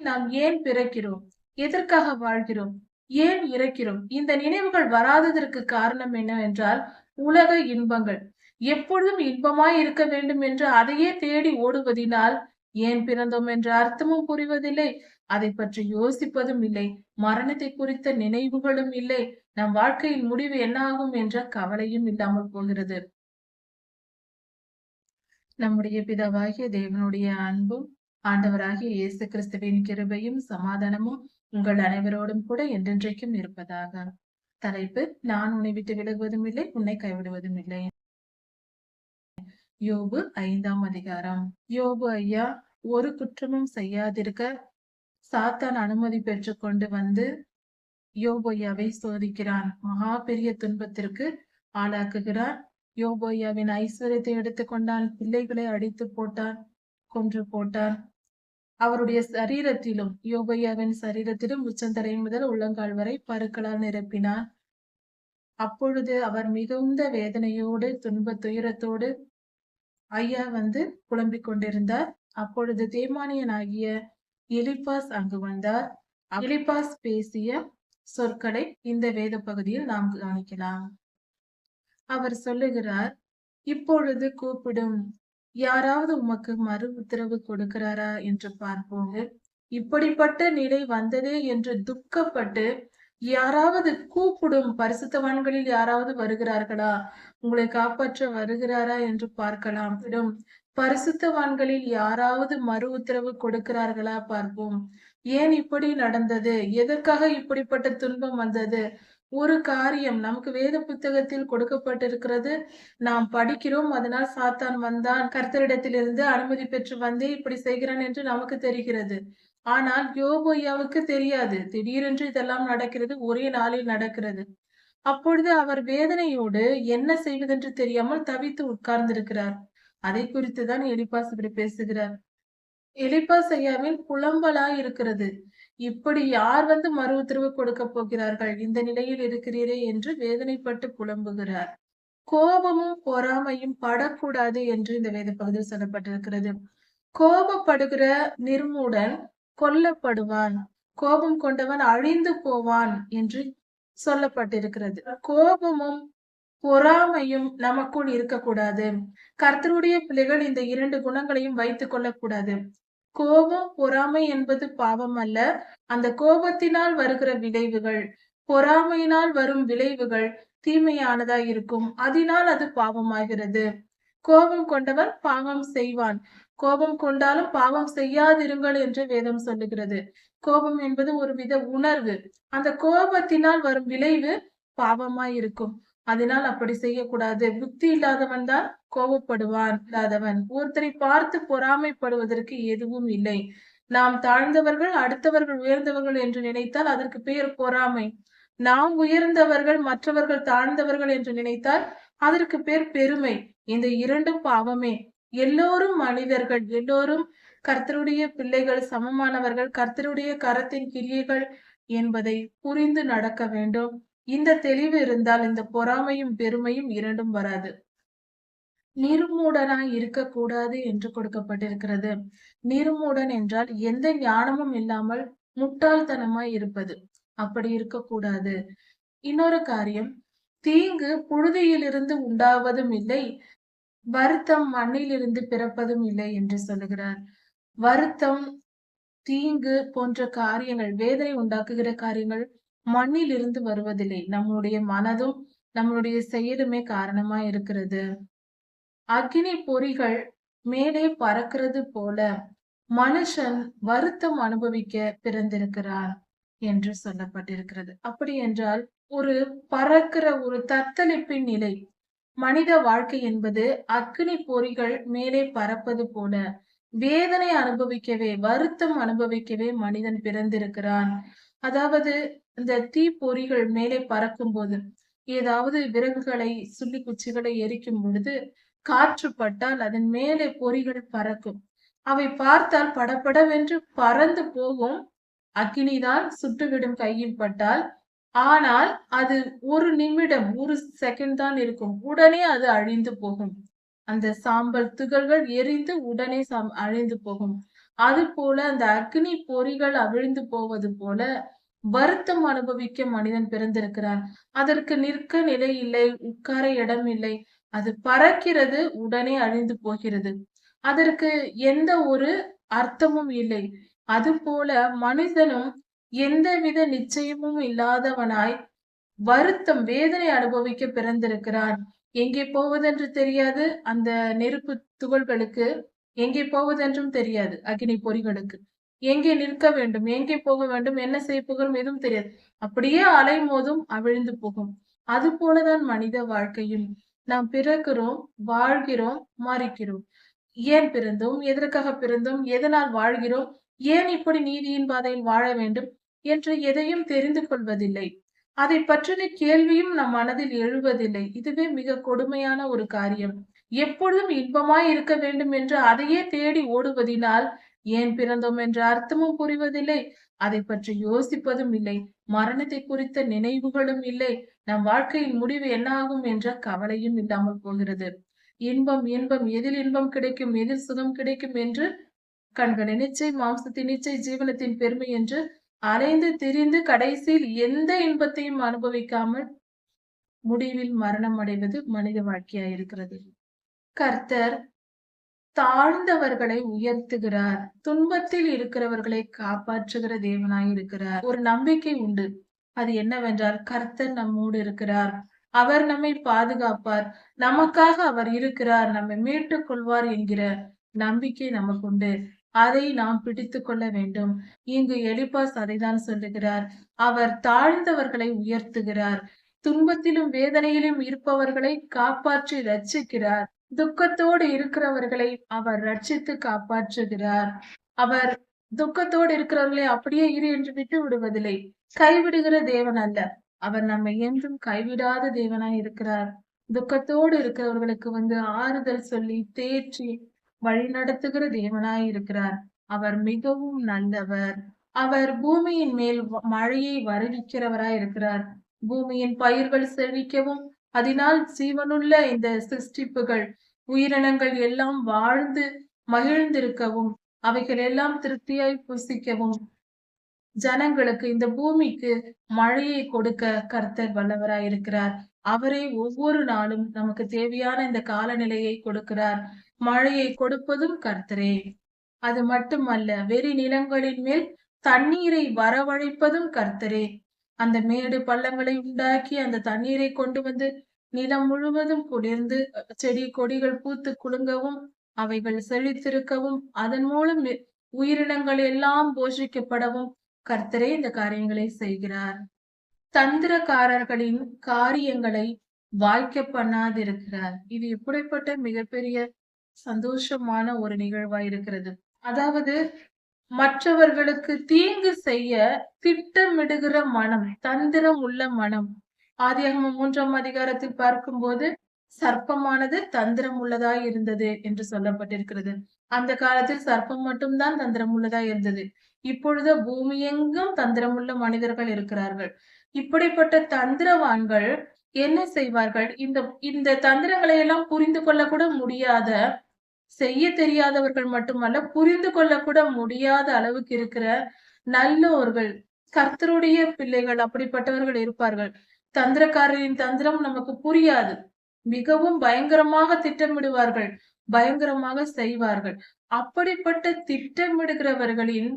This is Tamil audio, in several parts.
நாம் ஏன் பிறக்கிறோம்? எதற்காக வாழ்கிறோம்? ஏன் இறக்கிறோம்? இந்த நினைவுகள் வராததற்கு காரணம் என்னவென்றால் உலக இன்பங்கள். எப்பொழுதும் இன்பமாய் இருக்க வேண்டும் என்று அதையே தேடி ஓடுவதினால் ஏன் பிறந்தோம் என்ற அர்த்தமும் புரிவதில்லை. அதை பற்றி யோசிப்பதும் இல்லை. மரணத்தை குறித்த நினைவுகளும் இல்லை. நம் வாழ்க்கையின் முடிவு என்ன ஆகும் என்ற கவலையும் இல்லாமல் போகிறது. நம்முடைய பிதாவாகிய தேவனுடைய அன்பும் ஆண்டவராகிய இயேசு கிறிஸ்துவின் கிருபையும் சமாதானமும் உங்கள் அனைவரோடும் கூட என்றென்றைக்கும் இருப்பதாக. தலைப்பு நான் உன்னை விட்டு விலகுவதும் இல்லை உன்னை கைவிடுவதும் இல்லை. யோபு ஐந்தாம் அதிகாரம். யோபு ஐயா ஒரு குற்றமும் செய்யாதிருக்க சாத்தான் அனுமதி பெற்று கொண்டு வந்து யோபோயாவை சோதிக்கிறான். மகா பெரிய துன்பத்திற்கு ஆளாக்குகிறான். யோபோயாவின் ஐஸ்வர்யத்தை எடுத்துக்கொண்டான். பிள்ளைகளை அடித்து போட்டான். கொன்று போட்டார். அவருடைய சரீரத்திலும் யோபையாவின் சரீரத்திலும் உச்சந்தரை முதல் உள்ளங்கால் வரை பருக்களால் நிரப்பினார். அப்பொழுது அவர் மிகுந்த வேதனையோடு துன்ப துயரத்தோடு ஐயா வந்து புலம்பிக் கொண்டிருந்தார். அப்பொழுது தேமானியனாகிய எலிபாஸ் அங்கு வந்தார். எலிபாஸ் பேசிய சொற்களை இந்த வேத பகுதியில் நாம் கவனிக்கலாம். அவர் சொல்லுகிறார் இப்பொழுது கூப்பிடும் யாராவது உமக்கு மறு உத்தரவு கொடுக்கிறாரா என்று பார்ப்போம். இப்படிப்பட்ட நிலை வந்ததே என்று துக்கப்பட்டு யாராவது கூப்பிடும் பரிசுத்தவான்களில் யாராவது வருகிறார்களா? உங்களை காப்பாற்ற வருகிறாரா என்று பார்க்கலாம். பரிசுத்தவான்களில் யாராவது மறு உத்தரவு கொடுக்கிறார்களா பார்ப்போம். ஏன் இப்படி நடந்தது? எதற்காக இப்படிப்பட்ட துன்பம் வந்தது? ஒரு காரியம் நமக்கு வேத புத்தகத்தில் கொடுக்கப்பட்டிருக்கிறது. நாம் படிக்கிறோம் அதனால் சாத்தான் வந்தான். கர்த்தரிடத்திலிருந்து அனுமதி பெற்று வந்தே இப்படி செய்கிறான் என்று நமக்கு தெரிகிறது. ஆனால் யோபோயாவுக்கு தெரியாது. திடீரென்று இதெல்லாம் நடக்கிறது ஒரே நாளில் நடக்கிறது. அப்பொழுது அவர் வேதனையோடு என்ன செய்வதென்று தெரியாமல் தவித்து உட்கார்ந்திருக்கிறார். அதை குறித்துதான் எலிபாஸ் இப்படி பேசுகிறார். எலிபாஸ் ஐயாவின் புலம்பலாய் இருக்கிறது. இப்படி யார் வந்து மறு உத்தரவு கொடுக்க போகிறார்கள்? இந்த நிலையில் இருக்கிறீரே என்று வேதனைப்பட்டு புலம்புகிறார். கோபமும் பொறாமையும் படக்கூடாது என்று இந்த வேத பகுதியில் சொல்லப்பட்டிருக்கிறது. கோபப்படுகிற நிர்மூடன் கொல்லப்படுவான். கோபம் கொண்டவன் அழிந்து போவான் என்று சொல்லப்பட்டிருக்கிறது. கோபமும் பொறாமையும் நமக்குள் இருக்கக்கூடாது. கர்த்தருடைய பிள்ளைகள் இந்த இரண்டு குணங்களையும் வைத்துக் கொள்ளக்கூடாது. கோபம் பொறாமை என்பது பாவம் அல்ல. அந்த கோபத்தினால் வருகிற விளைவுகள் பொறாமையினால் வரும் விளைவுகள் தீமையானதா இருக்கும். அதனால் அது பாவமாகிறது. கோபம் கொண்டவன் பாவம் செய்வான். கோபம் கொண்டாலும் பாவம் செய்யாதிருங்கள் என்று வேதம் சொல்லுகிறது. கோபம் என்பது ஒரு வித உணர்வு. அந்த கோபத்தினால் வரும் விளைவு பாவமாய் இருக்கும். அதனால் அப்படி செய்யக்கூடாது. புத்தி இல்லாதவன் தான் கோபப்படுவார். இல்லாதவன் ஒருத்தரை பார்த்து பொறாமைப்படுவதற்கு எதுவும் இல்லை. நாம் தாழ்ந்தவர்கள் அடுத்தவர்கள் உயர்ந்தவர்கள் என்று நினைத்தால் அதற்கு பெயர் பொறாமை. நாம் உயர்ந்தவர்கள் மற்றவர்கள் தாழ்ந்தவர்கள் என்று நினைத்தால் அதற்கு பேர் பெருமை. இந்த இரண்டும் பாவமே. எல்லோரும் மனிதர்கள் எல்லோரும் கர்த்தருடைய பிள்ளைகள் சமமானவர்கள் கர்த்தருடைய கரத்தின் கிரியைகள் என்பதை புரிந்து நடக்க வேண்டும். இந்த தெளிவு இருந்தால் இந்த பொறாமையும் பெருமையும் இரண்டும் வராது. நிர்மூடனாய் இருக்கக்கூடாது என்று கொடுக்கப்பட்டிருக்கிறது. நிர்மூடன் என்றால் எந்த ஞானமும் இல்லாமல் முட்டாள்தனமாய் இருப்பது. அப்படி இருக்கக்கூடாது. இன்னொரு காரியம் தீங்கு புழுதியிலிருந்து உண்டாவதும் இல்லை வருத்தம் மண்ணிலிருந்து பிறப்பதும் இல்லை என்று சொல்லுகிறார். வருத்தம் தீங்கு போன்ற காரியங்கள் வேதனை உண்டாக்குகிற காரியங்கள் மண்ணில் இருந்து வருவதில்லை. நம்மளுடைய மனதும் நம்மளுடைய செயலுமே காரணமா இருக்கிறது. அக்னி பொறிகள் மேலே பறக்கிறது போல மனுஷன் வருத்தம் அனுபவிக்க பிறந்திருக்கிறான் என்று சொல்லப்பட்டிருக்கிறது. அப்படி என்றால் ஒரு பறக்கிற ஒரு தத்தளிப்பின் நிலை மனித வாழ்க்கை என்பது அக்னி பொறிகள் மேலே பறப்பது போல வேதனை அனுபவிக்கவே வருத்தம் அனுபவிக்கவே மனிதன் பிறந்திருக்கிறான். அதாவது இந்த தீப்பொறிகள் மேலே பறக்கும் போது ஏதாவது விறகுகளை சுள்ளி குச்சிகளை எரிக்கும் பொழுது காற்று பட்டால் அதன் மேலே பொறிகள் பறக்கும். அவை பார்த்தால் படப்படவென்று பறந்து போகும். அக்கினிதான் சுட்டுவிடும் கையில் பட்டால். ஆனால் அது ஒரு நிமிடம் ஒரு செகண்ட் தான் இருக்கும். உடனே அது அழிந்து போகும். அந்த சாம்பல் துகள்கள் எரிந்து உடனே சாம் அழிந்து போகும். அது போல அந்த அக்னி பொறிகள் அவிழ்ந்து போவது போல வருத்தம் அனுபவிக்க மனிதன் பிறந்திருக்கிறான். அதற்கு நிற்க நிலை இல்லை உட்கார இடம் இல்லை. அது பறக்கிறது உடனே அழிந்து போகிறது. அதற்கு எந்த ஒரு அர்த்தமும் இல்லை. அது போல மனிதனும் எந்தவித நிச்சயமும் இல்லாதவனாய் வருத்தம் வேதனை அனுபவிக்க பிறந்திருக்கிறான். எங்கே போவதென்று தெரியாது. அந்த நெருப்பு துகள்களுக்கு எங்கே போவதென்றும் தெரியாது. அக்னி பொறிகளுக்கு எங்கே நிற்க வேண்டும்? எங்கே போக வேண்டும்? என்ன செய்ய போகிறோம்? எதுவும் தெரியாது. அப்படியே அலைமோதும் அவிழ்ந்து போகும். அது போலதான் மனித வாழ்க்கையில். நாம் பிறக்கிறோம் வாழ்கிறோம் மறிக்கிறோம். ஏன் பிறந்தோம்? எதற்காக பிறந்தோம்? எதனால் வாழ்கிறோம்? ஏன் இப்படி நீதியின் பாதையில் வாழ வேண்டும் என்று எதையும் தெரிந்து கொள்வதில்லை. அதை பற்றின கேள்வியும் நம் மனதில் எழுவதில்லை. இதுவே மிக கொடுமையான ஒரு காரியம். எப்பொழுதும் இன்பமாய் இருக்க வேண்டும் என்று அதையே தேடி ஓடுவதினால் ஏன் பிறந்தோம் என்ற அர்த்தமும் புரிவதில்லை. அதை பற்றி யோசிப்பதும் இல்லை. மரணத்தை குறித்த நினைவுகளும் இல்லை. நம் வாழ்க்கையின் முடிவு என்ன ஆகும் என்ற கவலையும் இல்லாமல் போகிறது. இன்பம் இன்பம். எதில் இன்பம் கிடைக்கும்? எதில் சுகம் கிடைக்கும் என்று கண்கள் நிச்சை மாம்சத்தின் நிச்சை ஜீவனத்தின் பெருமை என்று அலைந்து திரிந்து கடைசியில் எந்த இன்பத்தையும் அனுபவிக்காமல் முடிவில் மரணம் அடைவது மனித வாழ்க்கையா இருக்கிறது கர்த்தர் தாழ்ந்தவர்களை உயர்த்துகிறார். துன்பத்தில் இருக்கிறவர்களை காப்பாற்றுகிற தேவனாய் இருக்கிறார். ஒரு நம்பிக்கை உண்டு. அது என்னவென்றால் கர்த்தர் நம்மோடு இருக்கிறார். அவர் நம்மை பாதுகாப்பார். நமக்காக அவர் இருக்கிறார். நம்மை மீட்டுக் கொள்வார் என்கிற நம்பிக்கை நமக்கு உண்டு. அதை நாம் பிடித்து கொள்ள வேண்டும். இங்கு எலிபாஸ் அதைதான் சொல்லுகிறார். அவர் தாழ்ந்தவர்களை உயர்த்துகிறார். துன்பத்திலும் வேதனையிலும் இருப்பவர்களை காப்பாற்றி ரச்சிக்கிறார் துக்கத்தோடு இருக்கிறவர்களை அவர் ரட்சித்து காப்பாற்றுகிறார். அவர் துக்கத்தோடு இருக்கிறவர்களை அப்படியே இரு என்று விட்டு விடுவதில்லை. கைவிடுகிற தேவன் அல்ல. அவர் நம்மை என்றும் கைவிடாத தேவனாய் இருக்கிறார். துக்கத்தோடு இருக்கிறவர்களுக்கு வந்து ஆறுதல் சொல்லி தேற்றி வழி நடத்துகிற தேவனாய் இருக்கிறார். அவர் மிகவும் நல்லவர். அவர் பூமியின் மேல் மழையை வருவிக்கிறவராய் இருக்கிறார். பூமியின் பயிர்கள் செழிக்கவும் அதனால் சீவனுள்ள இந்த சிருஷ்டிப்புகள் உயிரினங்கள் எல்லாம் வாழ்ந்து மகிழ்ந்திருக்கவும் அவைகள் எல்லாம் திருப்தியாய் புசிக்கவும். ஜனங்களுக்கு இந்த பூமிக்கு மழையை கொடுக்க கர்த்தர் வல்லவராய் இருக்கிறார். அவரே ஒவ்வொரு நாளும் நமக்கு தேவையான இந்த காலநிலையை கொடுக்கிறார். மழையை கொடுப்பதும் கர்த்தரே. அது மட்டுமல்ல வெறி நிலங்களின் மேல் தண்ணீரை வரவழைப்பதும் கர்த்தரே. அந்த மேடு பள்ளங்களை உண்டாக்கி அந்த தண்ணீரை கொண்டு வந்து நிலம் முழுவதும் குளிர்ந்து செடி கொடிகள் பூத்து குலுங்கவும் அவைகள் செழித்திருக்கவும் அதன் மூலம் உயிரினங்கள் எல்லாம் போஷிக்கப்படவும் கர்த்தரே இந்த காரியங்களை செய்கிறார். தந்திரக்காரர்களின் காரியங்களை வாய்க்க பண்ணாதிருக்கிறார். இது எப்படிப்பட்ட மிகப்பெரிய சந்தோஷமான ஒரு நிகழ்வா இருக்கிறது. அதாவது மற்றவர்களுக்கு தீங்கு செய்ய திட்டமிடுகிற மனம் தந்திரம் உள்ள மனம். ஆதியாகமம் மூன்றாம் அதிகாரத்தில் பார்க்கும்போது சர்ப்பமானது தந்திரம் உள்ளதாய் இருந்தது என்று சொல்லப்பட்டிருக்கிறது. அந்த காலத்தில் சர்ப்பம் மட்டும்தான் தந்திரம் உள்ளதா இருந்தது. இப்பொழுது பூமி எங்கும் தந்திரமுள்ள மனிதர்கள் இருக்கிறார்கள். இப்படிப்பட்ட தந்திரவான்கள் என்ன செய்வார்கள்? இந்த இந்த தந்திரங்களை எல்லாம் புரிந்து கொள்ள கூட முடியாத செய்ய தெரியாதவர்கள் மட்டுமல்ல புரிந்து கொள்ளக்கூட முடியாத அளவுக்கு இருக்கிற நல்லோர்கள் கர்த்தருடைய பிள்ளைகள் அப்படிப்பட்டவர்கள் இருப்பார்கள். தந்திரக்காரரின் தந்திரம் நமக்கு புரியாது. மிகவும் பயங்கரமாக திட்டமிடுவார்கள் பயங்கரமாக செய்வார்கள். அப்படிப்பட்ட திட்டமிடுகிறவர்களின்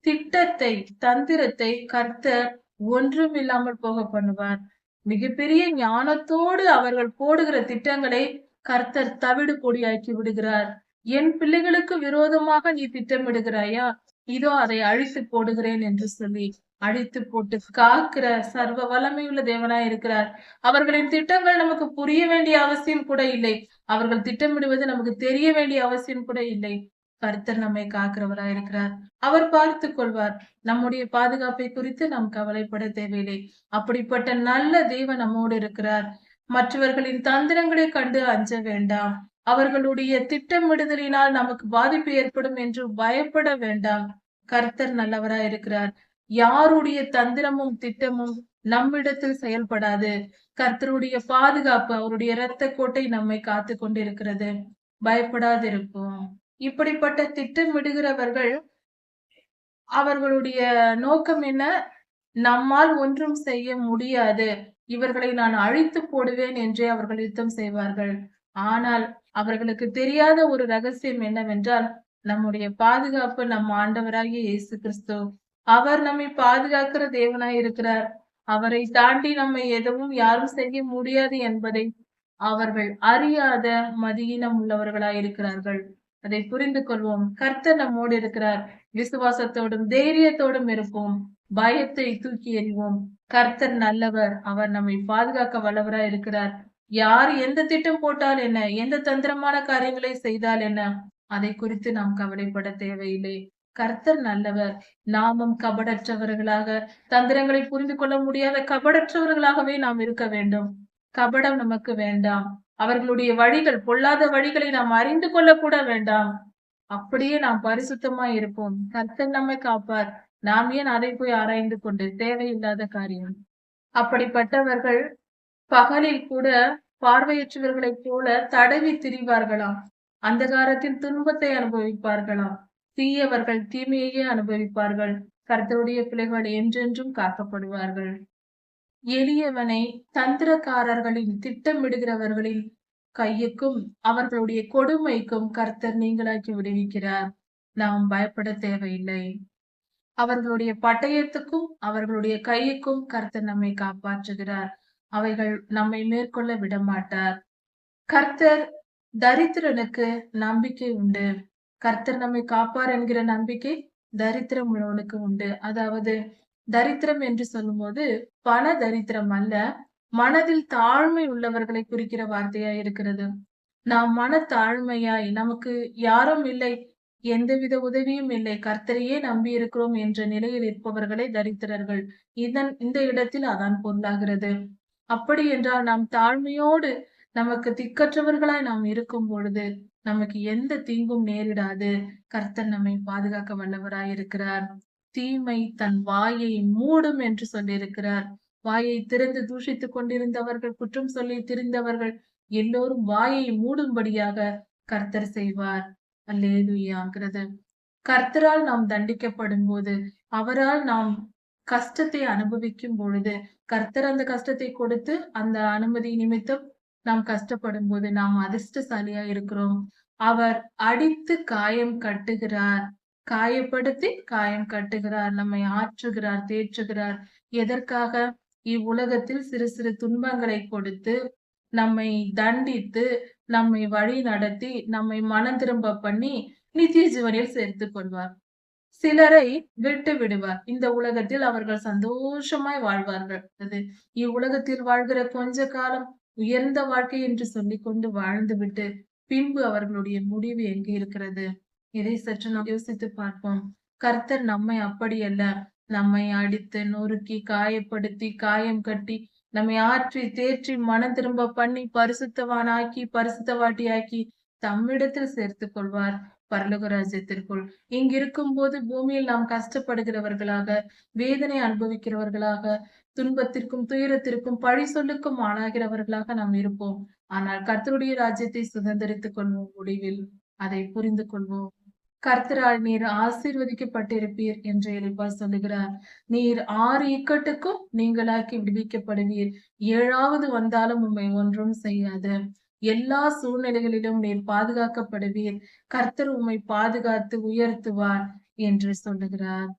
திட்டத்தை தந்திரத்தை கர்த்தர் ஒன்றும் இல்லாமல் போக பண்ணுவார். மிகப்பெரிய ஞானத்தோடு அவர்கள் போடுகிற திட்டங்களை கர்த்தர் தவிடு பொடியாக்கி விடுகிறார். என் பிள்ளைகளுக்கு விரோதமாக நீ திட்டமிடுகிறாயா? இதோ அதை அழித்து போடுகிறேன் என்று சொல்லி அழித்து போட்டு காக்கிற சர்வ வல்லமையுள்ள தேவனாய் இருக்கிறார். அவர்களின் திட்டங்கள் நமக்கு புரிய வேண்டிய அவசியம் கூட இல்லை. அவர்கள் திட்டமிடுவது நமக்கு தெரிய வேண்டிய அவசியம் கூட இல்லை. கர்த்தர் நம்மை காக்கிறவராய் இருக்கிறார். அவர் பார்த்து கொள்வார். நம்முடைய பாதுகாப்பை குறித்து நாம் கவலைப்பட தேவையில்லை. அப்படிப்பட்ட நல்ல தெய்வம் நம்மோடு இருக்கிறார். மற்றவர்களின் தந்திரங்களை கண்டு அஞ்ச வேண்டாம். அவர்களுடைய திட்டமிடுதலினால் நமக்கு பாதிப்பு ஏற்படும் என்று பயப்பட வேண்டாம். கர்த்தர் நல்லவரா இருக்கிறார் யாருடைய தந்திரமும் திட்டமும் நம்மிடத்தில் செயல்படாது. கர்த்தருடைய பாதுகாப்பு அவருடைய இரத்த கோட்டை நம்மை காத்து கொண்டிருக்கிறது. பயப்படாதிருப்போம். இப்படிப்பட்ட திட்டமிடுகிறவர்கள் அவர்களுடைய நோக்கம் என்ன? நம்மால் ஒன்றும் செய்ய முடியாது. இவர்களை நான் அழித்து போடுவேன் என்றே அவர்கள் யுத்தம் செய்வார்கள். ஆனால் அவர்களுக்கு தெரியாத ஒரு ரகசியம் என்னவென்றால் நம்முடைய பாதுகாப்பு நம் ஆண்டவராகிய இயேசு கிறிஸ்து. அவர் நம்மை பாதுகாக்கிற தேவனாய் இருக்கிறார். அவரை தாண்டி நம்மை எதுவும் யாரும் செய்ய முடியாது என்பதை அவர்கள் அறியாத மதியினம் உள்ளவர்களாய் இருக்கிறார்கள். அதை புரிந்து கொள்வோம். கர்த்தர் நம்மோடு இருக்கிறார். விசுவாசத்தோடும் தைரியத்தோடும் இருப்போம். பயத்தை தூக்கி எறிவோம். கர்த்தர் நல்லவர் அவர் நம்மை பாதுகாக்க வல்லவராய் இருக்கிறார். யார் எந்த திட்டம் போட்டால் என்ன எந்த தந்திரமான காரியங்களை செய்தால் என்ன அதை குறித்து நாம் கவலைப்பட தேவையில்லை. கர்த்தர் நல்லவர் நாமும் கபடற்றவர்களாக தந்திரங்களை புரிந்து கொள்ள முடியாத கபடற்றவர்களாகவே நாம் இருக்க வேண்டும். கபடம் நமக்கு வேண்டாம். அவர்களுடைய வழிகள் பொல்லாத வழிகளை நாம் அறிந்து கொள்ள கூட வேண்டாம். அப்படியே நாம் பரிசுத்தமா இருப்போம். கர்த்தர் நம்மை காப்பார். நாம் ஏன் அதை போய் ஆராய்ந்து கொண்டு தேவையில்லாத காரியம்? அப்படிப்பட்டவர்கள் பகலில் கூட பார்வையற்றவர்களைப் போல தடவி திரிவார்களாம் அந்தகாரத்தின் துன்பத்தை அனுபவிப்பார்களாம் தீயவர்கள் தீமையையே அனுபவிப்பார்கள். கருத்தருடைய பிள்ளைகள் என்றென்றும் காக்கப்படுவார்கள். எளியவனை தந்திரக்காரர்களின் திட்டமிடுகிறவர்களின் கையுக்கும் அவர்களுடைய கொடுமைக்கும் கர்த்தர் நீங்களாக்கி விடுவிக்கிறார். நாம் பயப்பட தேவையில்லை. அவர்களுடைய பட்டயத்துக்கும் அவர்களுடைய கையுக்கும் கர்த்தர் நம்மை காப்பாற்றுகிறார். அவைகள் நம்மை மேற்கொள்ள விடமாட்டார். கர்த்தர் தரித்திரனுக்கு நம்பிக்கை உண்டு. கர்த்தர் நம்மை காப்பார் என்கிற நம்பிக்கை தரித்திரம் உள்ளவனுக்கு உண்டு. அதாவது தரித்திரம் என்று சொல்லும்போது பண தரித்திரம் அல்ல மனதில் தாழ்மை உள்ளவர்களை குறிக்கிற வார்த்தையா இருக்கிறது. நாம் மன தாழ்மையாய் நமக்கு யாரும் இல்லை எந்தவித உதவியும் இல்லை. கர்த்தரையே நம்பி இருக்கிறோம் என்ற நிலையில் இருப்பவர்களே தரித்திரர்கள். இதன் இந்த இடத்தில் அதான் பொருளாகிறது. அப்படி என்றால் நாம் தாழ்மையோடு நமக்கு திக்கற்றவர்களாய் நாம் இருக்கும் பொழுது நமக்கு எந்த தீங்கும் நேரிடாது. கர்த்தர் நம்மை பாதுகாக்க வல்லவராய் இருக்கிறார். தீமை தன் வாயை மூடும் என்று சொல்லியிருக்கிறார். வாயை திறந்து தூஷித்துக் கொண்டிருந்தவர்கள் குற்றம் சொல்லி திரிந்தவர்கள் எல்லோரும் வாயை மூடும்படியாக கர்த்தர் செய்வார். அல்லேலுயாங்கிறது கர்த்தரால் நாம் தண்டிக்கப்படும் போது அவரால் நாம் கஷ்டத்தை அனுபவிக்கும் பொழுது கர்த்தர் அந்த கஷ்டத்தை கொடுத்து அந்த அனுமதி நிமித்தம் நாம் கஷ்டப்படும் போது நாம் அதிர்ஷ்டசாலியா இருக்கிறோம். அவர் அடித்து காயம் கட்டுகிறார். காயப்படுத்தி காயம் கட்டுகிறார். நம்மை ஆற்றுகிறார் தேற்றுகிறார். எதற்காக? இவ்வுலகத்தில் சிறு சிறு துன்பங்களை கொடுத்து நம்மை தண்டித்து நம்மை வழி நடத்தி நம்மை மனம் திரும்ப பண்ணி நித்திய ஜீவனில் சேர்த்து கொள்வார். சிலரை விட்டு விடுவார். இந்த உலகத்தில் அவர்கள் சந்தோஷமாய் வாழ்வார்கள். அது இவ்வுலகத்தில் வாழ்கிற கொஞ்ச காலம் உயர்ந்த வாழ்க்கை என்று சொல்லி கொண்டு வாழ்ந்து விட்டு பின்பு அவர்களுடைய முடிவு எங்கு இருக்கிறது? இதை சற்று நாம் யோசித்து பார்ப்போம். கர்த்தர் நம்மை அப்படியல்ல. நம்மை அடித்து நொறுக்கி காயப்படுத்தி காயம் கட்டி நம்மை ஆற்றி தேற்றி மனம் திரும்ப பண்ணி பரிசுத்தவானாக்கி பரிசுத்தவாட்டியாக்கி தம்மிடத்தில் சேர்த்து கொள்வார் பரலோக ராஜ்யத்திற்குள் இங்கிருக்கும் போது பூமியில் நாம் கஷ்டப்படுகிறவர்களாக வேதனை அனுபவிக்கிறவர்களாக துன்பத்திற்கும் துயரத்திற்கும் பழி சொல்லுக்கும் ஆளாகிறவர்களாக நாம் இருப்போம். ஆனால் கர்த்தருடைய ராஜ்யத்தை சுதந்திரித்துக் கொள்வோம் முடிவில் அதை புரிந்து கொள்வோம். கர்த்தரால் நீர் ஆசீர்வதிக்கப்பட்டிருப்பீர் என்று எலிப்பா சொல்லுகிறார். நீர் ஆறு இக்கட்டுக்கும் நீங்களாக்கி விடுவிக்கப்படுவீர். ஏழாவது வந்தாலும் உண்மை ஒன்றும் செய்யாது. எல்லா சூழ்நிலைகளிலும் நீர் பாதுகாக்கப்படுவீர். கர்த்தர் உம்மை பாதுகாத்து உயர்த்துவார் என்று சொல்லுகிறார்.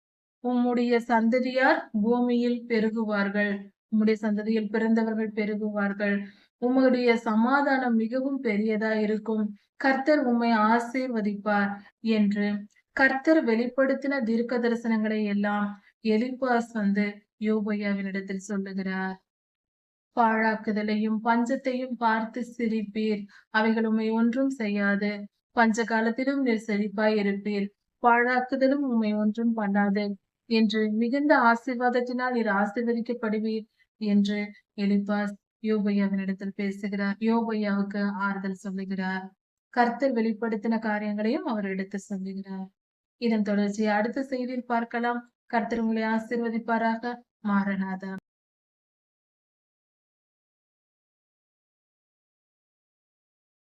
உம்முடைய சந்ததியார் பூமியில் பெருகுவார்கள். உம்முடைய சந்ததியில் பிறந்தவர்கள் பெருகுவார்கள். உம்முடைய சமாதானம் மிகவும் பெரியதா இருக்கும். கர்த்தர் உம்மை ஆசீர்வதிப்பார் என்று. கர்த்தர் வெளிப்படுத்தின தீர்க்க தரிசனங்களை எல்லாம் எலிபாஸ் வந்து யோபையாவினிடத்தில் சொல்லுகிறார். பாழாக்குதலையும் பஞ்சத்தையும் பார்த்து சிரிப்பீர். அவைகள் உண்மை ஒன்றும் செய்யாது. பஞ்ச காலத்திலும் நீர் செழிப்பாய் இருப்பீர். பாழாக்குதலும் உண்மை ஒன்றும் பண்ணாது என்று மிகுந்த ஆசீர்வாதத்தினால் நீர் ஆசீர்வதிக்கப்படுவீர் என்று எலிபாஸ் யோபையாவினிடத்தில் பேசுகிறார். யோபையாவுக்கு ஆறுதல் சொல்லுகிறார். கர்த்தர் வெளிப்படுத்தின காரியங்களையும் அவர் எடுத்து சொல்லுகிறார். இதன் தொடர்ச்சியை அடுத்த செய்தியில் பார்க்கலாம். கர்த்தர் உங்களை ஆசிர்வதிப்பாராக. மாறனாதா.